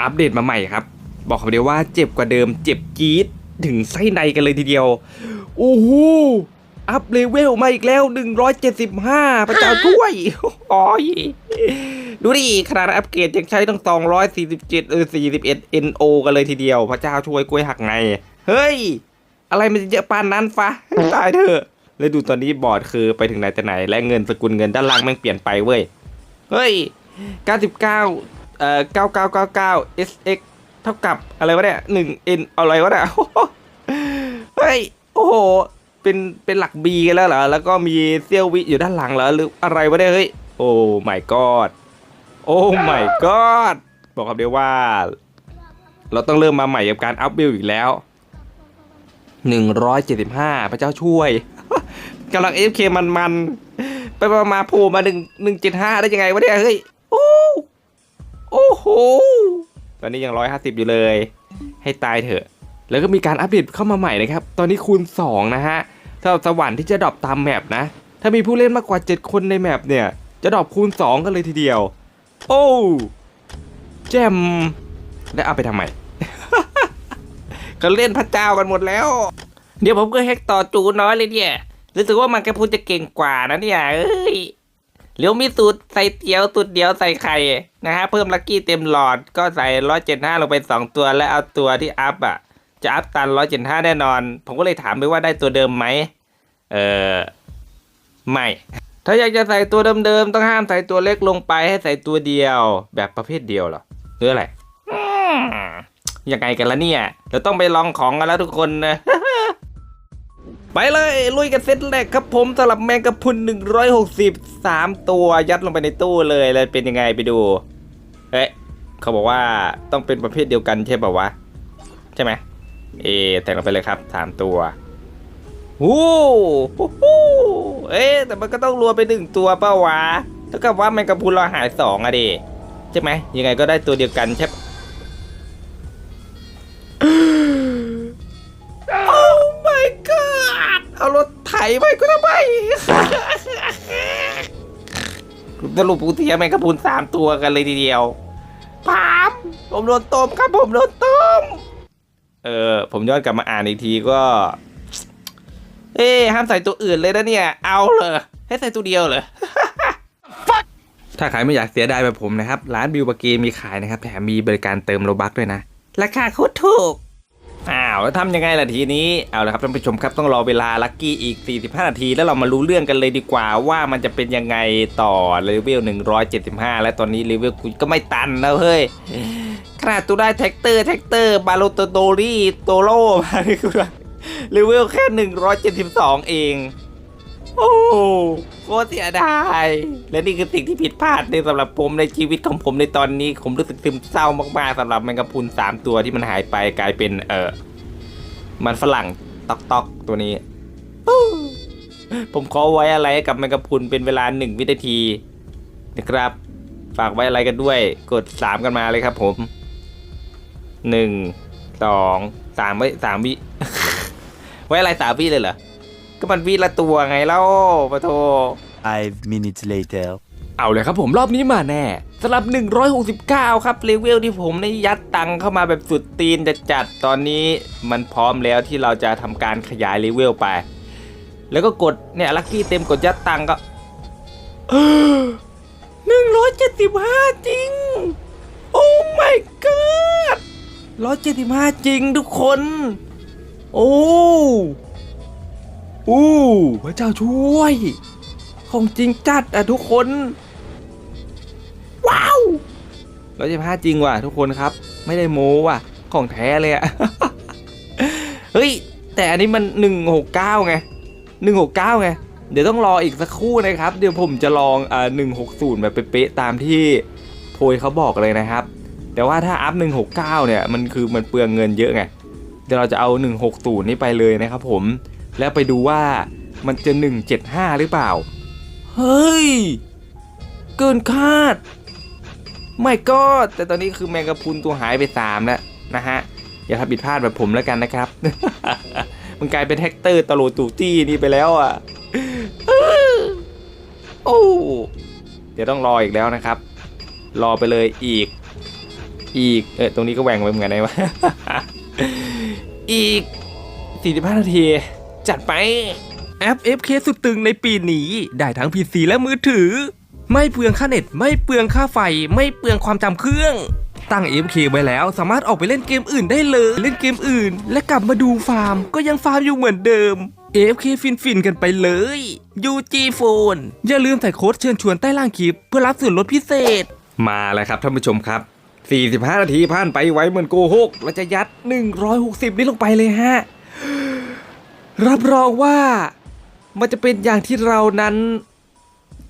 อัปเดตมาใหม่ครับ บอกคำเดียวว่าเจ็บกว่าเดิม เจ็บจี๊ดถึงไส้ในกันเลยทีเดียว โอ้โหอัพเลเวลมาอีกแล้ว 175พระเจ้าช่วยโอ้ยดูดิขนาดอัปเกรดยังใช้ตั้ง247เออ41 NO กันเลยทีเดียว พระเจ้าช่วยกล้วยหักไง เฮ้ย อะไรมันจะเยอะปานนั้นฟะตายเถอะแล้วดูตอนนี้บอร์ดคือไปถึงไหนแต่ไหน และเงินสกุลเงินด้านล่างแม่งเปลี่ยนไปเว้ย เฮ้ย 99 เอ่อ9999 SX เท่ากับอะไรวะเนี่ย1 N อะไรวะเนี่ยเฮ้ยโอ้โหเป็นเป็นหลัก B กันแล้วเหรอแล้วก็มีเซี่ยววิอยู่ด้านหลังเหรอหรืออะไรวะเนี่ยเฮ้ยโอ้ my god โอ้ my god บอกคำเดียวว่า เราต้องเริ่มมาใหม่กับการอัพบิลอีกแล้ว 175 พระเจ้าช่วยกำลัง FK มันมันๆไปมาๆโผล่มา1 175 ได้ยังไงวะเนี่ยเฮ้ย โอ้โอ้โหตอนนี้ยัง150อยู่เลย ให้ตายเถอะ แล้วก็มีการอัปเดตเข้ามาใหม่นะครับ ตอนนี้คูณ 2 นะฮะสำหรับสวรรค์ที่จะดรอปตามแมปนะ ถ้ามีผู้เล่นมากกว่า 7 คนในแมปเนี่ย จะดรอปคูณ 2 กันเลยทีเดียว โอ้แจมแล้วเอาไปทำไมก็เล่นพระเจ้ากันหมดแล้ว เดี๋ยวผมก็แฮกต่อจูน้อยเลยเนี่ยรู้สึกว่ามันแกพูดจะเก่งกว่านะเนี่ยเอ้ย เดี๋ยวมีสูตรใส่เตี๋ยวสูตรเดียวใส่ไข่นะฮะเพิ่มลักกี้เต็มหลอดก็ใส่ร้อยเจ็ดห้าลงไปสองตัวแล้วเอาตัวที่อัพอะ จะอัพตันร้อยเจ็ดห้าแน่นอน ผมก็เลยถามไปว่าได้ตัวเดิมไหมเออไม่ถ้าอยากจะใส่ตัวเดิมๆต้องห้ามใส่ตัวเล็กลงไปให้ใส่ตัวเดียว แบบประเภทเดียวเหรอหรืออะไรยังไงกันละเนี่ยเราต้องไปลองของกันแล้วทุกคนนะ ไปเลยลุยกันเซตแรกครับผมสำหรับแมงกะพรุน 163 ตัวยัดลงไปในตู้เลยแล้วเป็นยังไงไปดู เอ๊ะเขาบอกว่าต้องเป็นประเภทเดียวกันใช่ป่าวะ ใช่ไหมเอแต่งลงไปเลยครับสามตัวโอ้โหเอ๊ะแต่มันก็ต้องรวมไปหนึ่งตัวเป้าวะเท่ากับว่าแมงกะพุนเราหายสองอะดิใช่ไหมยังไงก็ได้ตัวเดียวกันใช่ปะ ไถไปก็ทำไมสรุปกูเทียแมงกะพรุนสามตัวกันเลยทีเดียวพามผมโดนต้มครับผมโดนต้ม เออ ผมย้อนกลับมาอ่านอีกทีก็ เอ๊ห้ามใส่ตัวอื่นเลยนะเนี่ย เอาเลยให้ใส่ตัวเดียวเลยถ้าใครไม่อยากเสียดายแบบผมนะครับ ร้านบิวบาเกมีขายนะครับ แถมมีบริการเติมโลบักด้วยนะ ราคาโคตรถูก อ้าวแล้วทำยังไงล่ะทีนี้ เอาละครับท่านผู้ชมครับต้องรอเวลาลักกี้อีก 45 นาที แล้วเรามารู้เรื่องกันเลยดีกว่าว่ามันจะเป็นยังไงต่อเลเวล 175 และตอนนี้เลเวลกูก็ไม่ตันแล้วเฮ้ยขนาดตัวได้แท็กเตอร์แท็กเตอร์บาโลโตโดรี่โตโร่มาเลยกูเลเวลแค่ 172 เอง โอ้ โหโคตรเสียดายและนี่คือสิ่งที่ผิดพลาดในสำหรับผมในชีวิตของผมในตอนนี้ ผมรู้สึกซึมเศร้ามากๆสำหรับแมงกะพรุนสามตัวที่มันหายไปกลายเป็นเออมันฝรั่งตอกตอกตัวนี้ปู้ผมขอไว้อะไรให้กับแมงกะพรุนเป็นเวลาหนึ่งวินาทีนะครับ ฝากไว้อะไรกันด้วย กดสามกันมาเลยครับผมหนึ่งสองสามไว้สามวิ ไว้อะไรสามวิเลยเหรอ ก็มันวีละตัวไงเล่าปะโท Five minutes later. เอาเลยครับผมรอบนี้มาแน่สำหรับ 169 ครับเลเวลที่ผมได้ยัดตังเข้ามาแบบสุดตีนจะจัดตอนนี้มันพร้อมแล้วที่เราจะทำการขยายเลเวลไป แล้วก็กดเนี่ยลัคกี้เต็มกดยัดตังก็หนึ่งร้อยเจ็ดสิบห้าจริง โอ้ my god ร้อยเจ็ดสิบห้าจริงทุกคน โอ้ อู้พระเจ้าช่วย ของจริงจัดอะทุกคน ว้าวร้อยสิบห้าจริงว่ะทุกคนครับ ไม่ได้โม้ว่ะ ของแท้เลยอะ เฮ้ย แต่อันนี้มันหนึ่งหกเก้าไงหนึ่งหกเก้าไง เดี๋ยวต้องรออีกสักครู่นะครับ เดี๋ยวผมจะลองอ่าหนึ่งหกศูนย์แบบเป๊ะๆตามที่โพยเขาบอกเลยนะครับ แต่ว่าถ้าอัพ169เก้าเนี่ยมันคือมันเปลืองเงินเยอะไง เดี๋ยวเราจะเอา160นี่ไปเลยนะครับผม แล้วไปดูว่ามันจะ 175 หรือเปล่า เฮ้ย เกินคาด ไม่ก็แต่ตอนนี้คือแมงกะพรุนตัวหายไป 3 แล้วนะฮะ อย่าทำผิดพลาดแบบผมแล้วกันนะครับ มันกลายเป็นแฮกเตอร์ตโลตูตี้นี่ไปแล้วอะโอ้เดี๋ยวต้องรออีกแล้วนะครับ รอไปเลยอีก อีก เออตรงนี้ก็แหว่งไปเหมือนกันนะวะอีก 45 นาที จัดไปแอป FK สุดตึงในปีนี้ ได้ทั้ง PC และมือถือ ไม่เปลืองค่าเน็ต ไม่เปลืองค่าไฟ ไม่เปลืองความจำเครื่อง ตั้ง FK ไว้แล้วสามารถออกไปเล่นเกมอื่นได้เลย เล่นเกมอื่น และกลับมาดูฟาร์ม ก็ยังฟาร์มอยู่เหมือนเดิม AFK ฟินฟินกันไปเลย UG Phone อย่าลืมใส่โค้ดเชิญชวนใต้ล่างคลิป เพื่อรับส่วนลดพิเศษ มาแล้วครับท่านผู้ชมครับ 45 นาทีผ่านไปไวเหมือนโกหกเราจะยัด 160 นี่ลงไปเลยฮะ รับรองว่ามันจะเป็นอย่างที่เรานั้น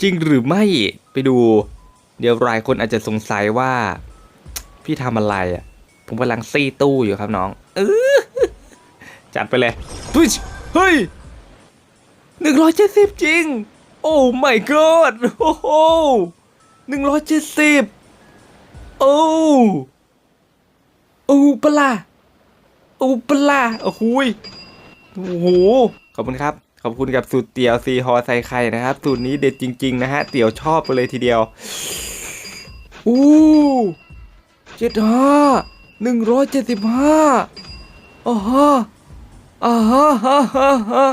จริงหรือไม่ไปดู เดี๋ยวหลายคนอาจจะสงสัยว่า พี่ทำอะไรอะ ผมกำลังซี่ตู้อยู่ครับน้องเออจัดไปเลยปุ๊ชเฮ้ย170จริง โอ้ my god โอ้โห170โอ้โอ้ปลาโอ้ปลาโอ้โหย โอ้โหขอบคุณครับ ขอบคุณกับสูตรเตี๋ยวซีฮอใส่ไข่นะครับ สูตรนี้เด็ดจริง ๆ นะฮะ เตี๋ยวชอบไปเลยทีเดียวอู้เจ็ดห้าหนึ่งร้อยเจ็ดสิบห้าอ่าฮะอ่าฮะฮะฮะฮะ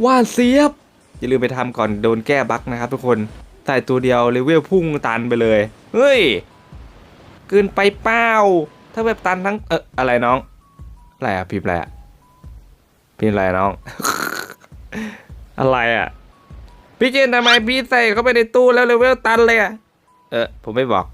หวานเสียบ อย่าลืมไปทำก่อนโดนแก้บั๊กนะครับทุกคนใส่ตัวเดียวเลเวลพุ่งตันไปเลย เฮ้ยเกินไปเป้าถ้าแบบตันทั้งเอออะไรน้องอะไรอะพิมพ์อะไรอะ พี่อะไรน้อง อะไรอะ พี่เจนทำไมพี่ใส่เข้าไปในตู้แล้วเลเวลตันเลยอะ เออ ผมไม่บอก